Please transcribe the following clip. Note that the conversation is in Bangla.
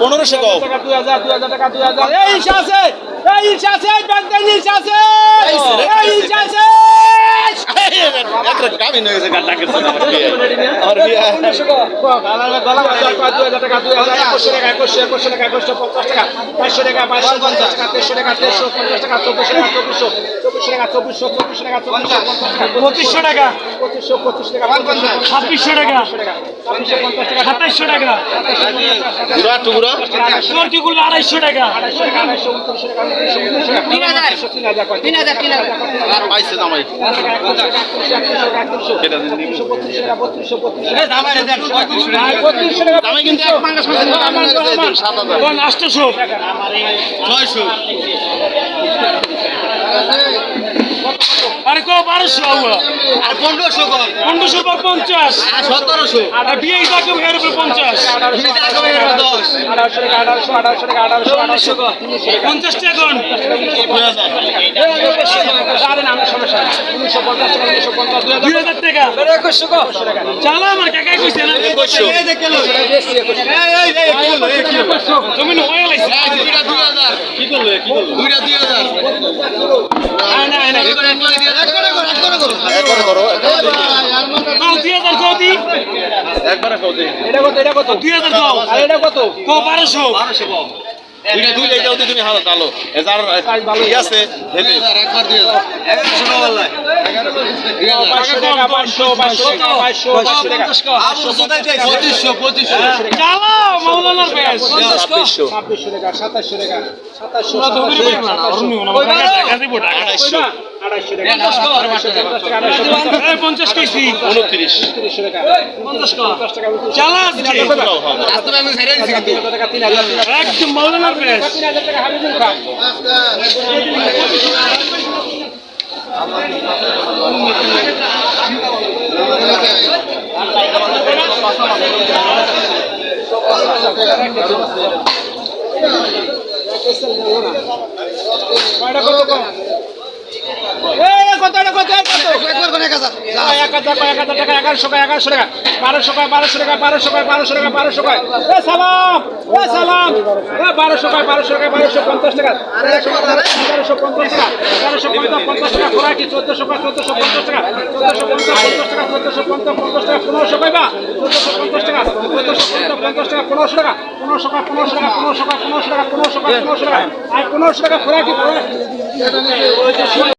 পনেরোশো কম দুই হাজার দুই হাজার টাকা দুই হাজার। এই ইচ্ছা আছে এই ইচ্ছা আছে ব্যাংকের ইচ্ছা আছে এই ইচ্ছা আছে একটা কামিন হয়ে গেছে গান ডাকের আমার বিয়ে পঁচিশশো টাকা পঁচিশশো পঁচিশ টাকা ছাব্বিশশো টাকা সাতাইশশো টাকা আড়াইশো টাকা তিন হাজার। তিন হাজার তিন হাজার। পাইছে জামাই। আষ্টশো ছয়শো আরে কো বারোশো আর পনেরোশো কম পনেরোশো পর পঞ্চাশ আর সতেরোশো আর বিয়ে হিসাবে এর উপরে পঞ্চাশ দশ আঠারোশো টাকা আঠারোশো আঠারোশো টাকা আঠারোশো আঠারোশো কোন দুই হাজার জানেন আমি সমস্যা পঞ্চাশ টাকা উনিশশো পঞ্চাশ দুই হাজার টাকা চালা আমার কাকাই কইছে না একুশশো জমিন হয়ে লাইছে দুইটা দুই হাজার কি করল কি করল দুইটা দুই হাজার একবারে করো কও দুই হাজার কও দি একবারে খাও দে এটা কত? এটা কত দুই হাজার কও এটা কত বারোশো দুইটা দুই এটাও তুমি হালো আলো এজার ই আছে হেলে। একবার টাকা বললাই পাঁচশো টাকা পাঁচশো পাঁচশো টাকা মাওলানার খান কয়টা কত কম এই কত এটা কত কত এক হাজার কয় এক হাজার টাকা এগারোশো কয় এগারোশো টাকা বারোশো কয় বারোশো টাকা বারোশো কয় বারোশো টাকা বারোশো কয় এ সালাম এ সালাম এ বারোশো কয় বারোশো টাকা বারোশো পঞ্চাশ টাকা তেরোশো পঞ্চাশ টাকা তেরোশো পঞ্চাশ পঞ্চাশ টাকা খোরাকি চোদ্দশো কয় চোদ্দশো পঞ্চাশ টাকা চোদ্দশো পঞ্চাশ পঞ্চাশ টাকা চোদ্দশো পঞ্চাশ পঞ্চাশ টাকা পনেরোশো কয় বা চোদ্দশো পঞ্চাশ টাকা চোদ্দশো পঞ্চাশ পঞ্চাশ টাকা পনেরোশো টাকা পনেরোশো কয় পনেরোশো টাকা পনেরোশো কয় পনেরোশো টাকা পনেরোশো কয় পনেরোশো টাকা আর পনেরোশো টাকা খোরাকি খোরাকি